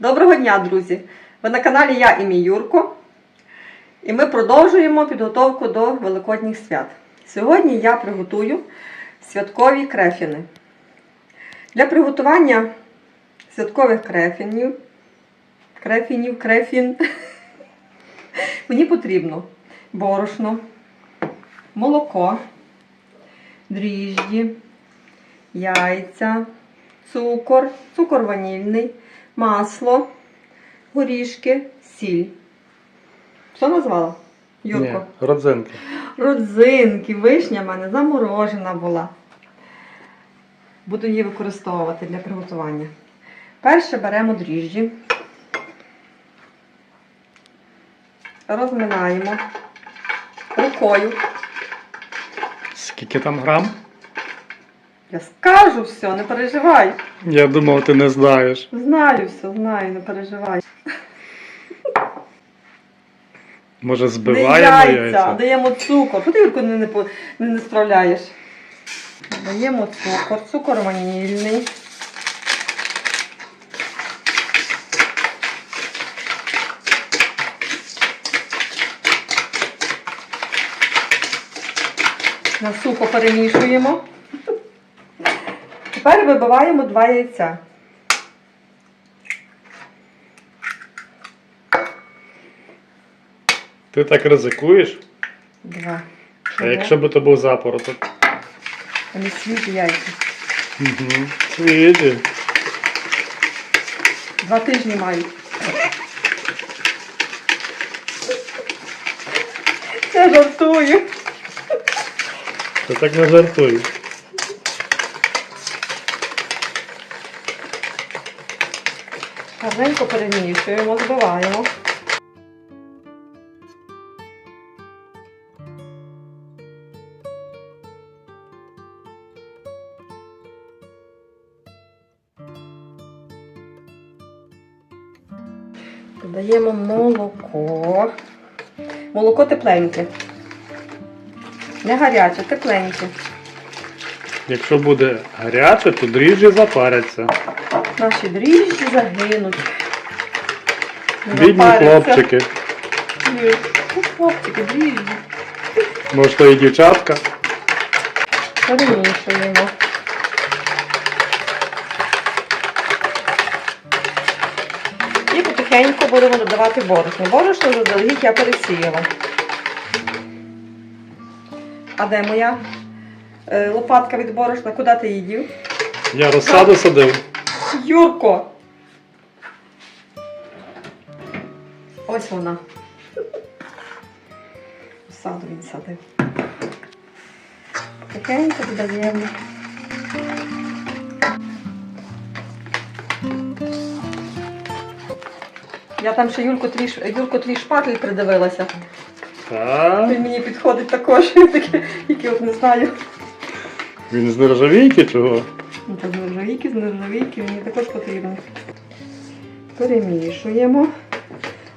Доброго дня, друзі! Ви на каналі Я і мій Юрко. І ми продовжуємо підготовку до Великодніх свят. Сьогодні я приготую святкові крефіни. Для приготування святкових крефінів, крефінів, крефін, мені потрібно борошно, молоко, дріжджі, яйця, цукор, цукор ванільний, масло, горішки, сіль. Що назвала? Юрко? Ні, родзинки. Родзинки, вишня в мене заморожена була. Буду її використовувати для приготування. Перше беремо дріжджі, розминаємо рукою. Скільки там грам? Я скажу все, не переживай. Я думав, ти не знаєш. Знаю все, знаю, не переживай. Може збиваємо яйця, яйця? даємо цукор. Ти Юрко не, не, не, не справляєш? Даємо цукор, цукор ванільний. На сухо перемішуємо. Тепер вибиваємо два яйця. Ти так ризикуєш? Два. А якщо б то був запороток? Вони свіжі яйця. Угу. Свіжі. Два тижні мають. Я жартую. Ти так не жартуй. Гарненько перемішуємо, збиваємо. Додаємо молоко. Молоко тепленьке. Не гаряче, тепленьке. Якщо буде гаряче, то дріжджі запаряться. Наші дріжджі загинуть. Бідні запаряться. хлопчики. Ні, ну, Хлопчики, дріжджі. Може, то і дівчатка. Перемішуємо. І потихеньку будемо додавати борошно. Борошно заздалегідь я пересіяла. А де моя е, лопатка від борошна? Куди ти її дів? Я розсаду садив. Юрко! Ось вона. В Саду він садив. Тихенько додаємо. Я там ще Юрко твій, ш- твій шпатель придивилася. Так. Він мені підходить також, такий, який от не знаю. Він з нержавійки чого? Ну, Та з нержавійки, мені також потрібно. Перемішуємо.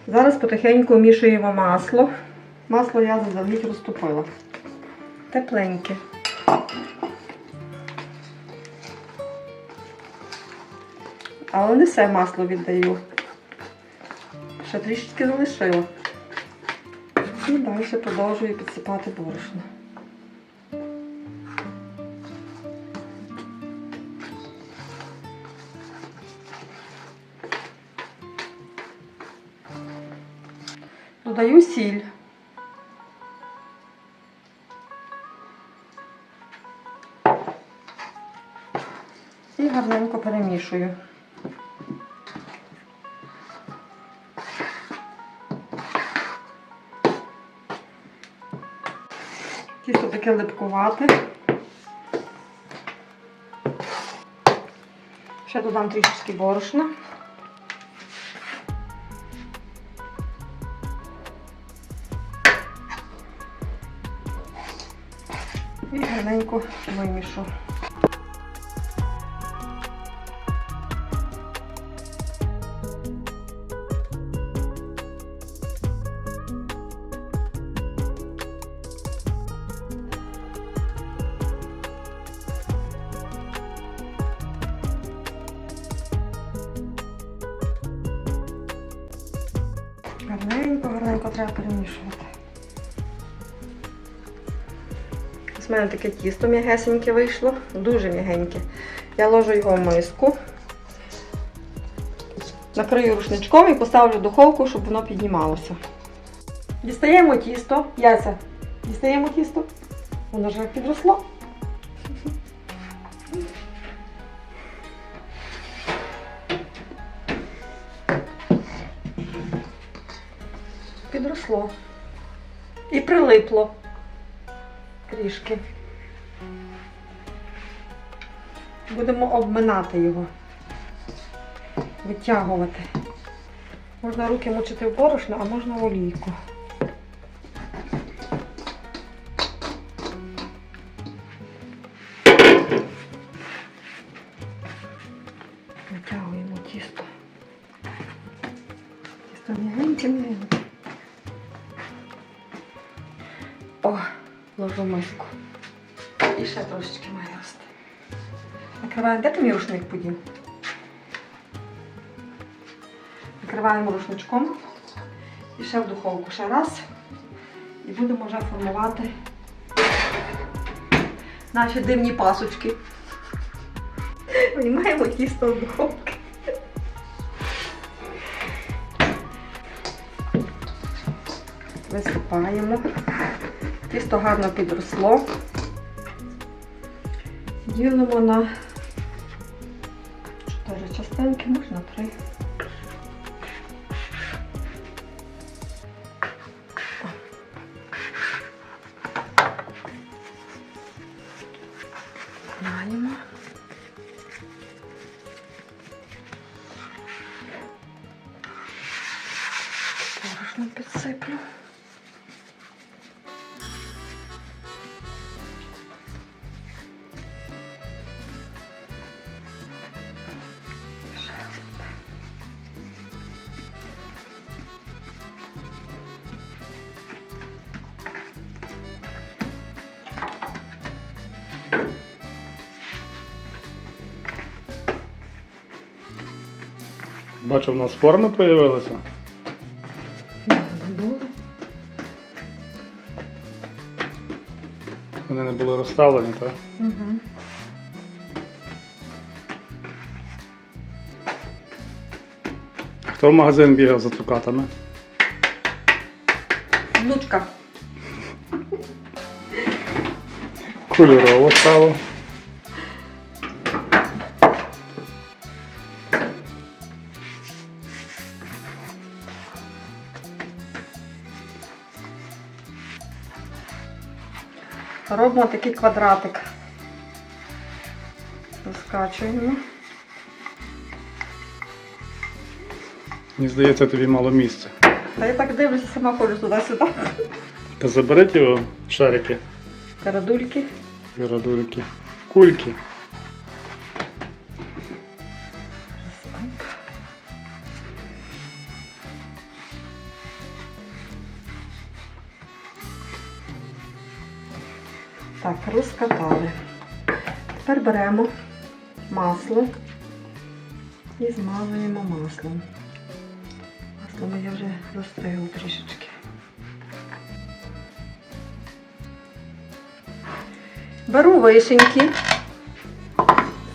Зараз потихеньку вмішуємо масло. Масло я заздалегідь розтопила. Тепленьке. Але не все масло віддаю. Ще трішки залишила. І далі продовжую підсипати борошно. Додаю сіль. І гарненько перемішую. Тісто таке липкувате. Ще додам трішечки борошна. Гарненько вимішу. В мене таке тісто м'ягесеньке вийшло, дуже м'ягеньке. Я ложу його в миску, накрию рушничком і поставлю в духовку, щоб воно піднімалося. Дістаємо тісто. Яся, дістаємо тісто. Воно вже підросло. Підросло. І прилипло трішки. Будемо обминати його, витягувати. Можна руки мочити в борошно, а можна в олійку. Витягуємо тісто. Тісто м'ягеньке, м'ягеньке. О, ложу миску. І ще трошечки має рости. Накриваємо. Де ти мій рушник подів? Накриваємо рушничком і ще в духовку ще раз. І будемо вже формувати наші дивні пасочки. Виймаємо тісто в духовки. Висипаємо. Тисто гарно підросло. Ділимо на 4 частинки, можна 3. Бачу, в нас форми з'явилися. Вони не були розставлені, так? Угу. Хто в магазин бігав за цукатами? Внучка. Кольорово стало. Робимо такий квадратик. Розкачуємо. Мені здається, тобі мало місця. Та я так дивлюся, сама ходжу туди-сюди. Та заберіть його шарики, Карадульки. Карадульки. кульки. Розкатали. Тепер беремо масло і змазуємо маслом. Масло я вже розстригла трішечки. Беру вишеньки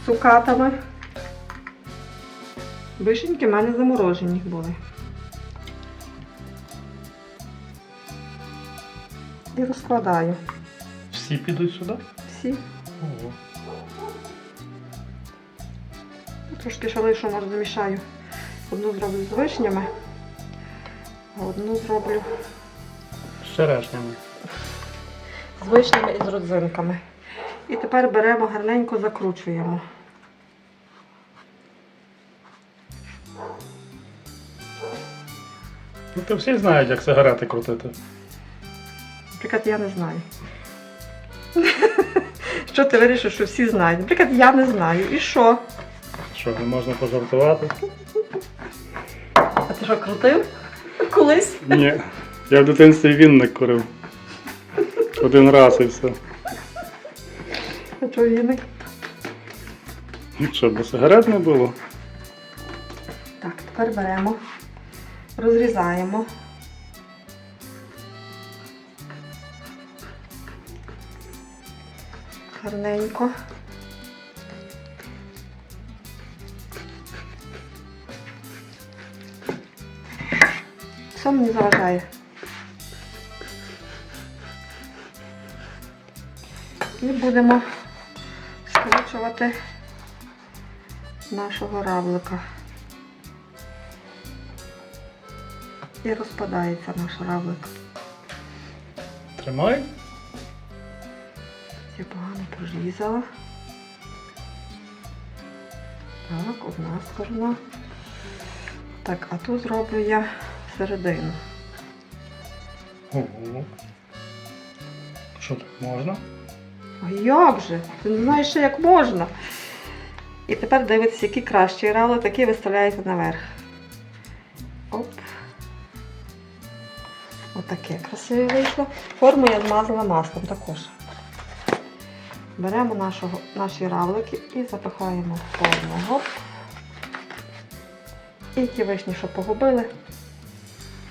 цукатами. Вишеньки в мене заморожені були. І розкладаю Всі підуть сюди? всі. Ого. Трошки ще лишу, може, замішаю. Одну зроблю з вишнями, а одну зроблю З черешнями. з вишнями і з родзинками. І тепер беремо гарненько, закручуємо. Ну, то всі знають, як сигарети крутити. Наприклад, я не знаю. Що ти вирішив, що всі знають? Наприклад, я не знаю. І що? Що, не можна пожартувати? А ти що, крутив? Колись? Ні. Я в дитинстві вінник курив. Один раз і все. А чого віник? Ну Що, бо сигарет не було? Так, тепер беремо, розрізаємо гарненько. Що мені заважає? І будемо скручувати нашого равлика. І розпадається наш равлик. Тримай. Я погано прорізала. Так, одна сторона. Так, а тут зроблю я середину. Ого. Що так можна? А як же? Ти не знаєш, ще як можна. І тепер дивитися, які кращі рали, такі виставляєте наверх. Оп. Отаке красиве вийшло. Форму я змазала маслом також. Беремо нашого, наші равлики і запихаємо в форму. Гоп. І ті вишні, що погубили,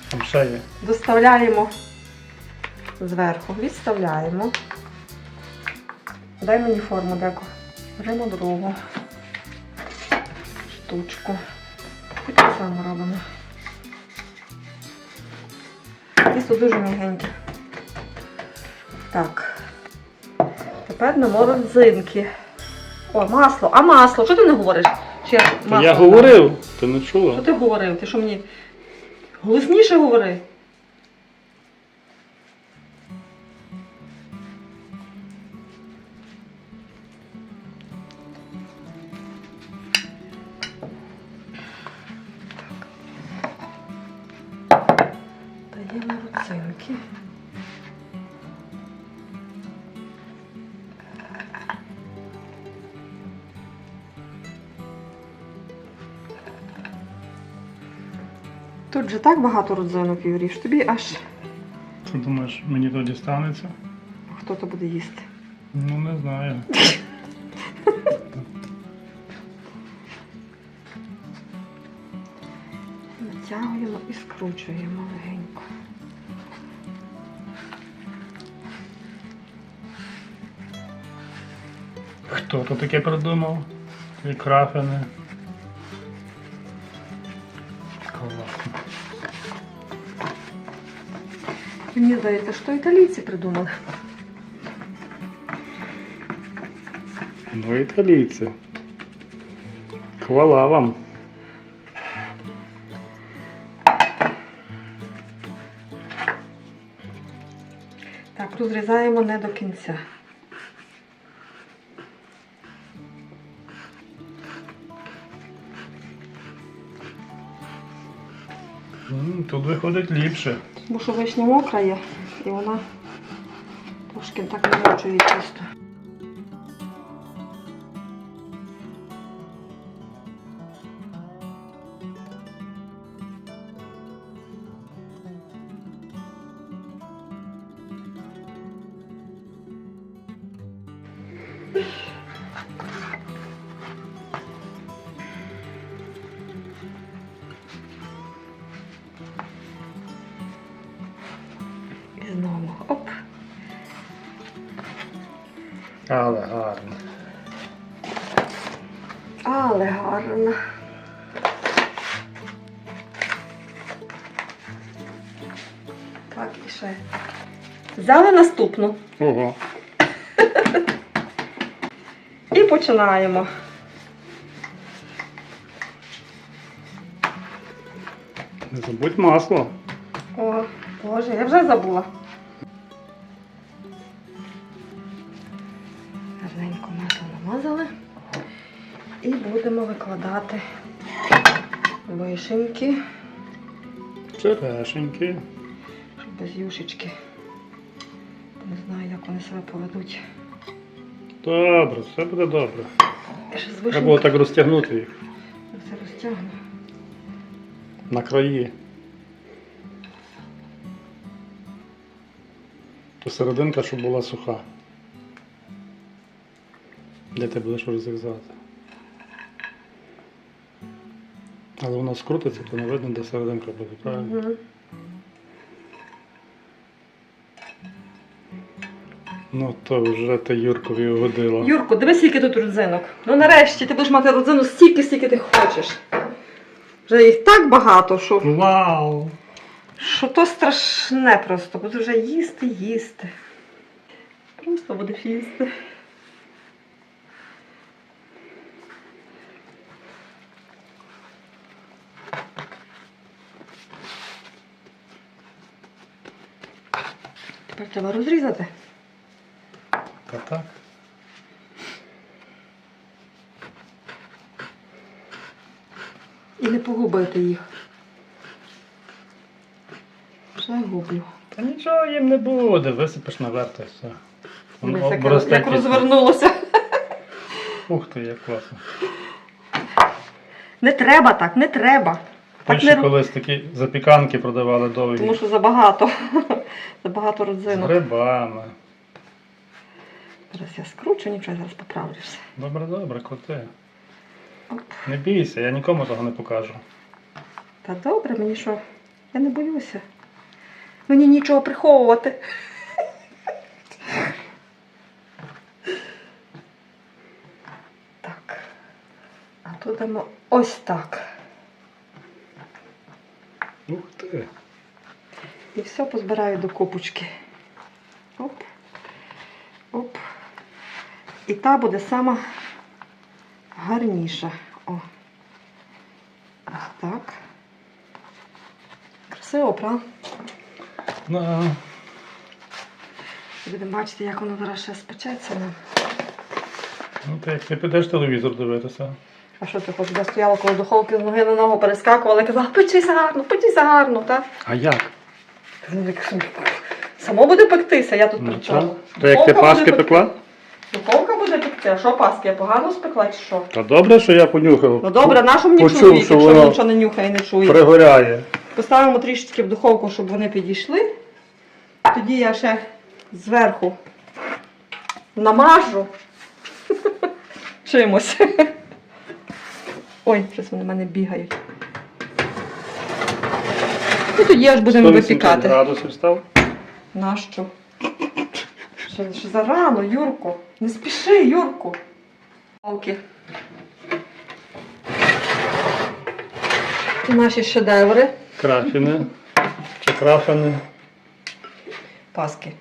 Там ще є. доставляємо зверху, відставляємо. Дай мені форму, деко. Беремо другу штучку. І так само робимо. Тісто дуже м'ягеньке. Так. Тепер на морозинки. О, масло. А масло, що ти не говориш? Чи я, масло я говорив, ти не Що чула? ти говорив? Ти що мені голосніше говори? Даємо руцинки. Тут же так багато родзинок, Юрій, що тобі аж Ти думаєш, мені тоді станеться? хто то буде їсти. Ну не знаю. Натягуємо і скручуємо легенько. Хто то таке придумав? І крафини. Мені здається, що італійці придумали. Ну, італійці. Хвала вам. Так, розрізаємо не до кінця. Тут виходить ліпше. Тому що вишня мокра є, і вона трошки так намочує тісто. Гарно. Так, і ще. Взяли наступну Ого. і починаємо. Не забудь масло. О, Боже, я вже забула. Викладати вишеньки, Черешеньки. щоб без юшечки. Не знаю, як вони себе поведуть. Добре, все буде добре. Треба було так розтягнути їх все розтягну. на краї. То серединка, щоб була суха. Де ти будеш розрізати. Але воно скрутиться, то не видно, де серединка буде, правильно? Мгм. Ну то вже ти Юркові угодила. Юрку, дивись, скільки тут родзинок. Ну нарешті ти будеш мати родзину стільки, скільки ти хочеш. Вже їх так багато, що, Вау! що то страшне просто. Буду вже їсти, їсти. Просто будеш їсти. Треба розрізати. Та так. І не погубити їх. Вже гублю. Та нічого їм не буде, висипеш наверх й все. Воно Дивись, як, обросте як тісто. розвернулося. Ух ти, як класно. Не треба так, не треба. Польщі не колись такі запіканки продавали довгі. Тому що забагато. Забагато З родзинок. грибами. Зараз я скручу, нічого, я зараз поправлю все. Добре, добре, крути. Оп. Не бійся, я нікому того не покажу. Та добре, мені що? Я не боюся. Мені нічого приховувати. Так. А тут дамо ось так. Ух ти. І все позбираю до купочки. Оп. Оп. І та буде сама гарніша. О. Ось так. Красиво, правда? На. Будемо бачити, як воно зараз ще спечеться. нам. Ну ти як ти підеш телевізор дивитися. А що ти хочеш? Я стояла коло духовки з ноги на ногу перескакувала і казала, печися гарно, печися гарно, так? А як? Ну, як що, Само буде пектися, я тут Ну, при чому? так. То як ти Духовка буде паски пек- пекла? Духовка буде пекти, а що паски? Я погано спекла чи що? Та добре, що я понюхав. Ну добре, нашу мені Почув, чоловік, що якщо воно він нічого не нюхає і не чує. Пригоряє. Поставимо трішечки в духовку, щоб вони підійшли. Тоді я ще зверху намажу чимось. Ой, щось вони в мене бігають. І тоді аж будемо випікати. градусів став. Нащо? Що, що зарано, Юрку? Не спіши, Юрку. Окей. Це наші шедеври. Крафіни. Чи крафини. Паски.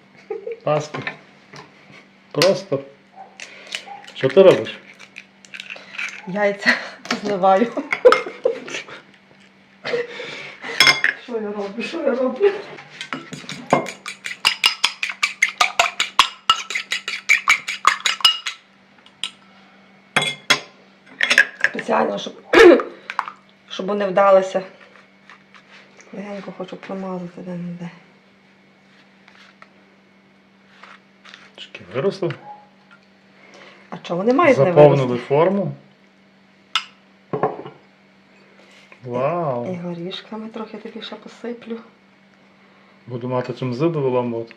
Паски. Просто. Що ти робиш? Яйця зливаю. Що я роблю? Що я роблю? Спеціально, щоб, щоб вони вдалися. Легенько хочу промазати де-не-де. Чки виросли? А чого вони мають не Заповнили вирости? форму. І Вау. горішками трохи тобі ще посиплю. Буду мати чим зуби виламувати.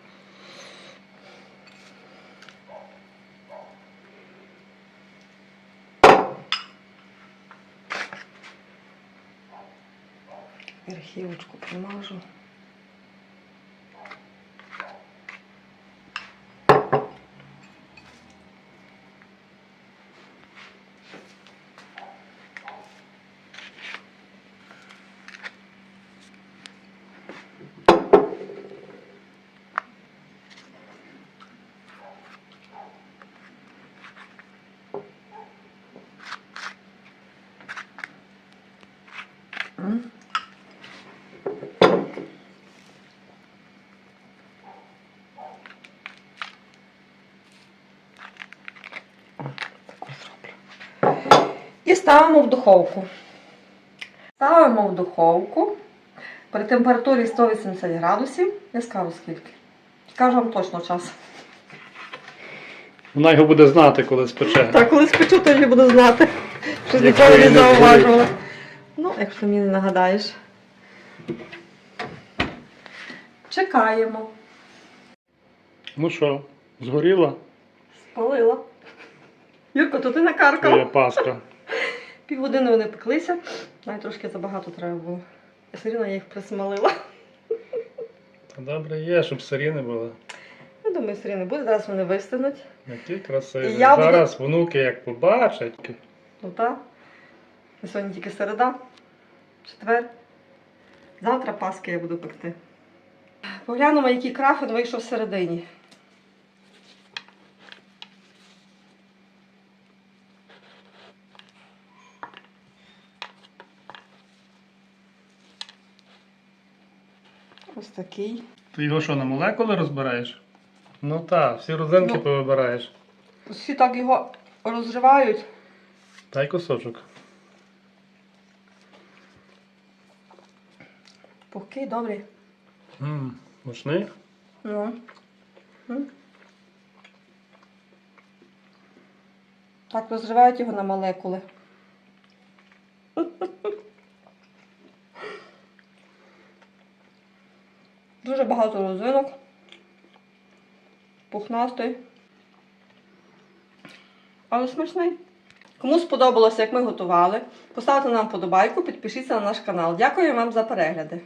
Верхівочку примажу. Ставимо в духовку. Ставимо в духовку при температурі 180 градусів. Я скажу скільки. Скажу вам точно час. Вона його буде знати, коли спече. Так, коли спечу, тоді буду знати. Щось Якщо ніколи не її не зауважувала. Ну, якщо мені не нагадаєш. Чекаємо. Ну що, згоріла Спалила. Юрко, то ти твоя накаркав. паска. Півгодини вони пеклися. Навіть трошки забагато треба було. Я все рівно їх присмалила. Добре є, щоб сирі не були. Ну, буде, ми не буде. Зараз вони вистигнуть. Які красиві. Я буду- Зараз внуки як побачать. Ну так. Сьогодні тільки середа, четвер. Завтра паски я буду пекти. Поглянемо, який крафен вийшов всередині. Ось такий. Ти його що, на молекули розбираєш? Ну так, всі родзинки Ну. повибираєш. Всі так його розривають. Дай кусочок. Пухкий, добрий. Ммм, мощний. Ну. М. Так розривають його на молекули. Дуже багато розвинок. Пухнастий. Але смачний. Кому сподобалося, як ми готували, поставте нам подобайку, підпишіться на наш канал. Дякую вам за перегляди.